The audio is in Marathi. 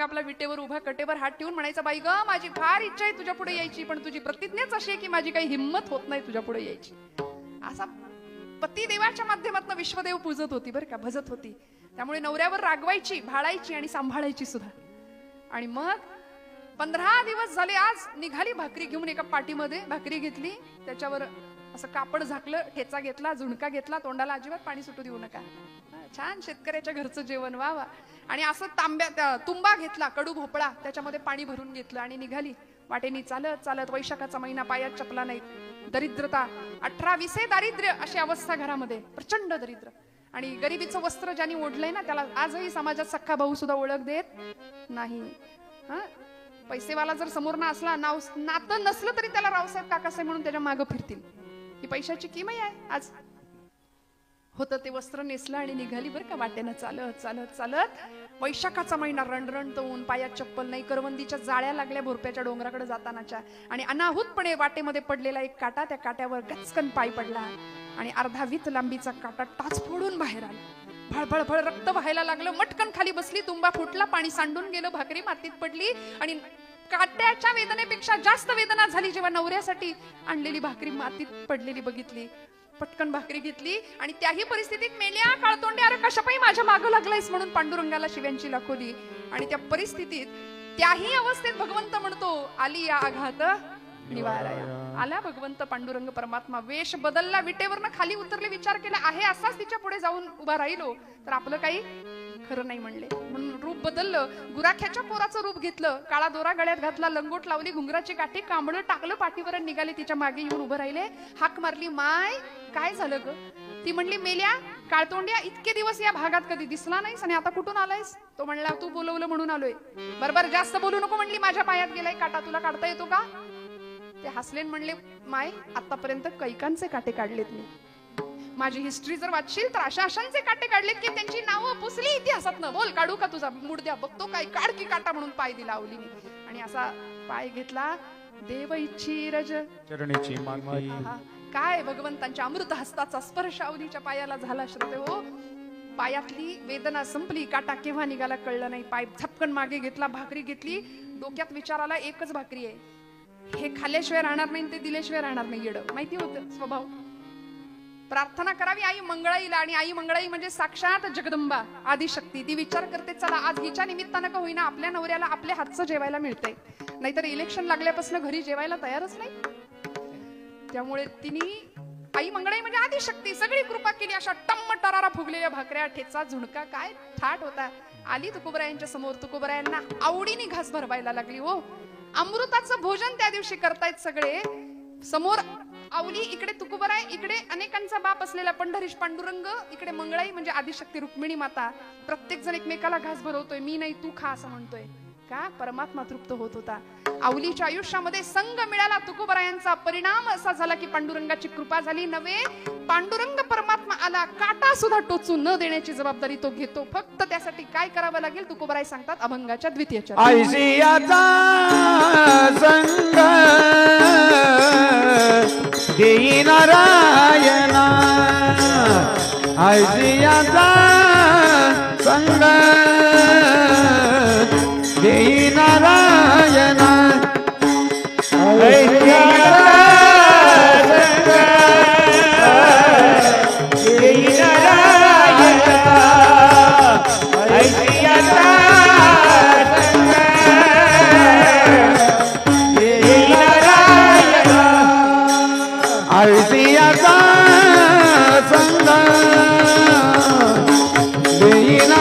मग आपला विटेवर उभा कटेवर हात ठेवून म्हणायचा बाई ग माझी फार इच्छा आहे तुझ्या पुढे यायची पण तुझी प्रतिज्ञाच अशी आहे की माझी काही हिंमत होत नाही तुझ्या पुढे यायची. असा पती देवाच्या माध्यमातून विश्वदेव पूजत होती बरं का भजत होती. त्यामुळे नवऱ्यावर रागवायची भाळायची आणि सांभाळायची सुद्धा. आणि मग पंधरा दिवस झाले आज निघाली भाकरी घेऊन एका पाठीमध्ये भाकरी घेतली त्याच्यावर असं कापड झाकलं ठेचा घेतला झुणका घेतला तोंडाला अजिबात पाणी सुटू देऊ नका. छान शेतकऱ्याच्या घरचं जेवण वा वा आणि असं तांब्या तुंबा घेतला कडू भोपळा त्याच्यामध्ये पाणी भरून घेतलं आणि निघाली. वाटेनी चालत चालत वैशाखाचा महिना पायात चपला नाही. दरिद्रता अठरा विसे दारिद्र्य अशी अवस्था घरामध्ये. प्रचंड दरिद्र. आणि गरिबीचं वस्त्र ज्यांनी ओढलंय ना त्याला आजही समाजात सख्खा भाऊ सुद्धा ओळख देत नाही. हा? पैसेवाला जर समोर ना असला नाव नातं नसलं तरी त्याला रावसाहेब काकासाहेब म्हणून त्याच्या मागं फिरतील. ही पैशाची किमय आहे. आज होतं ते वस्त्र नेसलं आणि निघाली बरं का वाटेनं चालत चालत चालत. वैशाखाचा महिना रणरण ऊन पायात चप्पल नाही करवंदीच्या जाळ्या लागल्या भोरप्याच्या डोंगराकडे जातानाच्या. आणि अनाहूतपणे वाटेमध्ये पडलेला एक काटा त्या काट्यावर गचकन पाय पडला आणि अर्धा वीत लांबीचा काटा टाच फोडून बाहेर आला. भळभळभळ रक्त व्हायला लागलं. मटकन खाली बसली तुंबा फुटला पाणी सांडून गेलं भाकरी मातीत पडली आणि काट्याच्या वेदनेपेक्षा जास्त वेदना झाली जेव्हा नवऱ्यासाठी आणलेली भाकरी मातीत पडलेली बघितली पटकन भाकरी घेतली आणि त्याही परिस्थितीत मेल्या काळतोंडे अरे कशापायी माझ्या मागं लागलायस? म्हणून पांडुरंगाला शिव्यांची लाखोली. आणि त्या परिस्थितीत त्याही अवस्थेत भगवंत म्हणतो आली या आघात निवाराया. आला भगवंत पांडुरंग परमात्मा. वेश बदलला विटेवरनं खाली उतरले विचार केला आहे असाच तिच्या पुढे जाऊन उभा राहिलो. तर आपलं काही खरं नाही म्हणले. म्हणून रूप बदललं गुराख्याच्या पोराचं रूप घेतलं काळा दोरा गळ्यात घातला लंगोट लावली घुंगराची काठी कांबळं टाकलं पाठीवर निघाले तिच्यामागे येऊन उभं राहिले हाक मारली माय काय झालं ग? ती म्हणली मेल्या काळतोंड्या इतके दिवस या भागात कधी दिसला नाहीस आणि आता कुठून आलायस? तो म्हणला तू बोलवलं म्हणून आलोय. बरोबर जास्त बोलू नको म्हणली माझ्या पायात गेलाय काटा तुला काढता येतो का? ते हसलेन म्हणले माय आतापर्यंत कैकांचे काटे काढलेत मी. माझी हिस्ट्री जर वाचशील तर अशा अशांचे काटे काढलेत की त्यांची नावं पुसली इतिहासात न. बोल काढू का तुझा मूड? द्या बघतो काय काढ की काटा म्हणून पाय दिला आवलीने आणि असा पाय घेतला देव इच्छी रज. चरणीची काय भगवंतांच्या अमृत हस्ताचा स्पर्श अवधीच्या पायाला झाला श्रोते हो. पायातली वेदना संपली काटा केव्हा निघाला कळलं नाही. पाय झपकन मागे घेतला भाकरी घेतली. डोक्यात विचार आला एकच भाकरी आहे. हे खाल्ल्याशिवाय राहणार नाही ते दिल्याशिवाय राहणार नाही येडं. माहिती होतं स्वभाव? प्रार्थना करावी आई मंगळाईला आणि आई मंगळाई म्हणजे साक्षात जगदंबा आदिशक्ती. ती विचार करते चला आज हिच्या निमित्तानं का होईना आपल्या नवऱ्याला आपल्या हातचं जेवायला मिळतंय. नाहीतर इलेक्शन लागल्यापासून घरी जेवायला तयारच नाही. त्यामुळे तिने आई मंगळाई म्हणजे आदिशक्ती सगळी कृपा केली. अशा टम्म टरारा फुगलेल्या भाकऱ्या ठेचा झुणका काय थाट होता. आली तुकोबरायांच्या समोर. तुकोबरायांना आवडीने घास भरवायला लागली. हो अमृताचं भोजन त्या दिवशी करतायत सगळे. समोर आवली इकडे तुकोबराय इकडे अनेकांचा बाप असलेला पंढरीश पांडुरंग इकडे मंगळाई म्हणजे आदिशक्ती रुक्मिणी माता. प्रत्येक जण एकमेकाला घास भरवतोय मी नाही तू खा असं म्हणतोय. का? परमात्मा तृप्त होत होता. आवलीच्या आयुष्यामध्ये संघ मिळाला तुकोबरायांचा. परिणाम असा झाला की पांडुरंगाची कृपा झाली. नव्हे पांडुरंग परमात्मा आला. काटा सुद्धा टोचू न देण्याची जबाबदारी तो घेतो. फक्त त्यासाठी काय करावं लागेल तुकोबराय सांगतात अभंगाच्या द्वितीय हे नारायणा. आयजियाचा संग. Hey,